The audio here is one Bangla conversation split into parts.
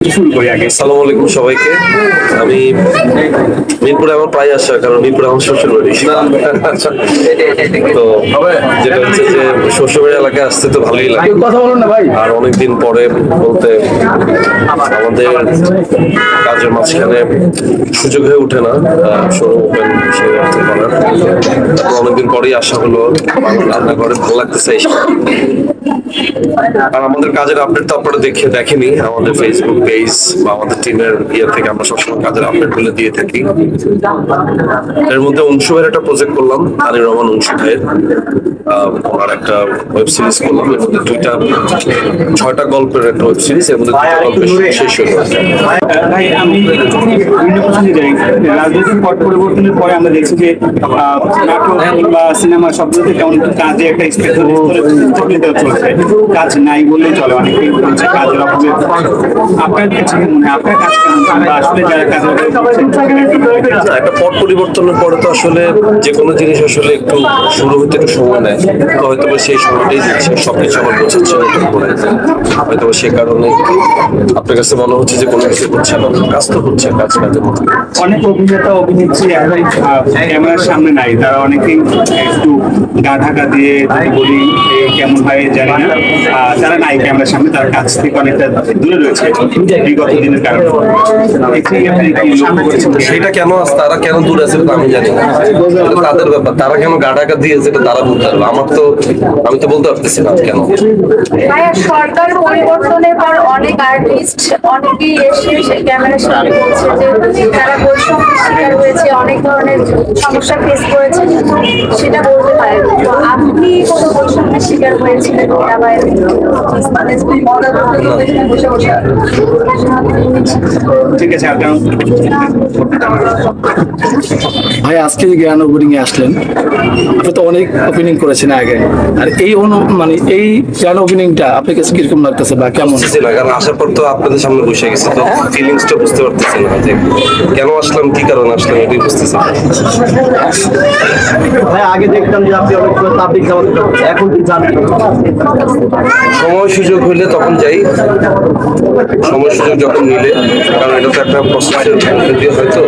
শুরু করি আগে। আসসালামু আলাইকুম সবাইকে। আমি মিরপুরে আমার প্রায় আসা কারণ মিরপুরে আমার শ্বশুর বাড়ি তো যেটা হচ্ছে যে শ্বশুর এলাকায় আসতে তো ভালোই লাগে। কথা বলুন না ভাই। আর অনেকদিন পরে বলতে আমাদের কাজের মাঝখানে সুযোগ হয়ে ওঠে না শোরুম ওপেন সেই অর্থ করার। অনেকদিন পরেই আসা হলো রান্নাঘরে ভালো লাগতেছে। আর আমাদের কাজের আপডেট তো আপনারা দেখে দেখেনি আমাদের ফেসবুক পেজ বা আমাদের টিমের ইয়ে থেকে আমরা সবসময় কাজের আপডেটগুলো দিয়ে থাকি। এর মধ্যে অংশু ভাইয়ের একটা প্রজেক্ট করলাম, আনির রহমান অংশু ভাইয়ের। ওনার একটা ওয়েব সিরিজ করলাম। এর মধ্যে দুইটা, ছয়টা গল্পের একটা ওয়েব সিরিজ এর মধ্যে শেষ হলো। কেমন কাজে একটা কাজ নাই চলে কাজের আপনার কাছে মনে আপনার কাজ কেমন? আসলে যারা কাজের অভাবে করছেন, না, একটা পট পরিবর্তনের পরে তো আসলে যে কোনো জিনিস আসলে একটু শুরু হতে একটু সময় নেয়। তো হয়তো সেই সময়টাই যাচ্ছে সবকিছু আমার বোঝাচ্ছে হয়তো সে কারণে আপনার কাছে মনে হচ্ছে যে কোনো কিছু হচ্ছে না কাজ তো হচ্ছে কাজ কাজের মতো অনেক অভিনেতা অভিনেত্রী ক্যামেরার সামনে নাই। তারা অনেকেই একটু গা ঢাকা দিয়ে বলি কেমন হয় জানি না। যারা নাই ক্যামেরার সামনে তার কাছ থেকে অনেকটা দূরে রয়েছে। বিগত দিনের কারণে? সেটা কেন আস- তারা কেন দূরে আছে তা আমি জানি না। তাদের ব্যাপার। তারা কেন গা ঢাকা দিয়েছে এটা তারা বলতে পারবে। আমার তো আমি তো বলতে পারতেছি না কেন। সরকার পরিবর্তনের পর অনেক আর্টিস্ট অনেকেই এসে সেই ক্যামেরার সামনে বলছে যে তারা বৈষম্যের শিকার হয়েছে অনেক ধরনের সমস্যা ফেস করেছে সেটা বলতে পারেন তো আপনি কোনো বৈষম্যের শিকার হয়েছিলেন কিনা বা মানে ঠিক আছে ভাই আজকে জ্ঞান ওপেনিং এ আসলেন আপনি তো অনেক ওপেনিং করেছেন আগে। আর এই অনু- মানে এই জ্ঞান ওপেনিংটা আপনার কাছে কীরকম লাগতেছে বা কেমন আসার পর তো আপনাদের সামনে বসে গেছি তো ফিলিংসটা বুঝতে পারতেছি না যে কেন আসলাম কি কারণে আসলাম এটাই বুঝতেছি। ভাই আগে দেখতাম যে আপনি অনেক এখন কি সময় সুযোগ হইলে তখন যাই সময় সুযোগ যখন মিলে কারণ এটা তো একটা প্রসেসের মধ্যে দিয়ে হয়তো।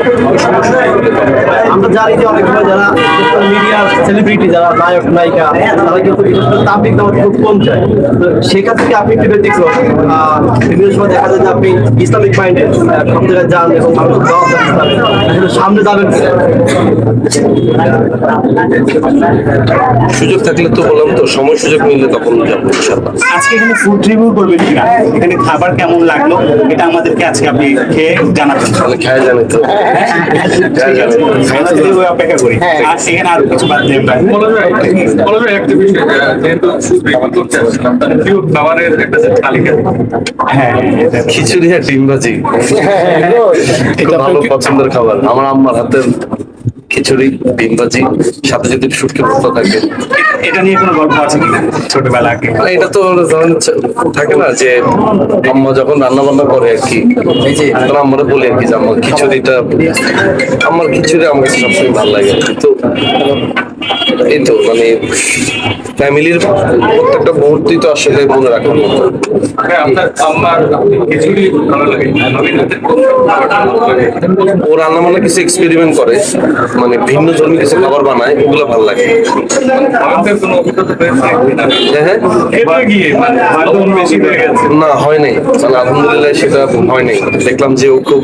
আমরা জানি যে অনেক সময় যারা সোশ্যাল মিডিয়ার সেলিব্রিটি যারা নায়ক নায়িকা তারা কিন্তু খুব কম যায় তো সেখান থেকে আপনি একটু ব্যতিক্রম বিভিন্ন সময় দেখা যায় যে আপনি ইসলামিক মাইন্ডেড সব জায়গায় যান এবং মানুষ জবাব আসলে সামনে যাবেন সুযোগ থাকলে তো বললাম তো সময় সুযোগ মিললে তখন যাব আজকে এখানে ফুড রিভিউ করবেন কিনা? এখানে খাবার কেমন লাগল? এটা আমাদেরকে আজকে আপনি খেয়ে জানাবেন। তাহলে খেয়ে জানি তো। আমরা যদি ওই অপেক্ষা করি। আর সেখানে আরও কিছু বাদ দিয়ে বিষয় যেহেতু খাবারের একটা তালিকা। হ্যাঁ এটা খিচুড়ি আর ডিম ভাজি। খুব ভালো পছন্দের খাবার। আমার আম্মার হাতের খিচুড়ি ডিম ভাজি সাথে যদি শুটকি ভর্তা থাকে। এটা নিয়ে কোনো গল্প আছে কিনা ছোটবেলা আগে মানে এটা তো ধরেন থাকে না যে আম্মা যখন রান্না বান্না করে আর কি তখন আমরা বলি আর কি যে আমার খিচুড়িটা আমার খিচুড়ি আমার কাছে সবসময় ভালো লাগে। তো এই তো মানে ফ্যামিলির প্রত্যেকটা মুহূর্তই তো আসলে মনে রাখার মতো। ও রান্না বান্না কিছু এক্সপেরিমেন্ট করে মানে ভিন্ন ধর্মী কিছু খাবার বানায় ওগুলো ভালো লাগে? হ্যাঁ হ্যাঁ। মানে না হয় নাই। মানে আলহামদুলিল্লাহ সেটা হয় নাই। দেখলাম যে ও খুব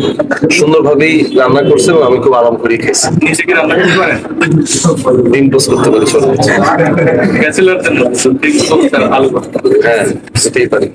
সুন্দরভাবেই রান্না করছে এবং আমি খুব আরাম করে খেয়েছি ডিম পোস্ট করতে পারি ছোট ব্যাচেলারদের মধ্যে আলু ভর্তা। হ্যাঁ সেটাই পারি।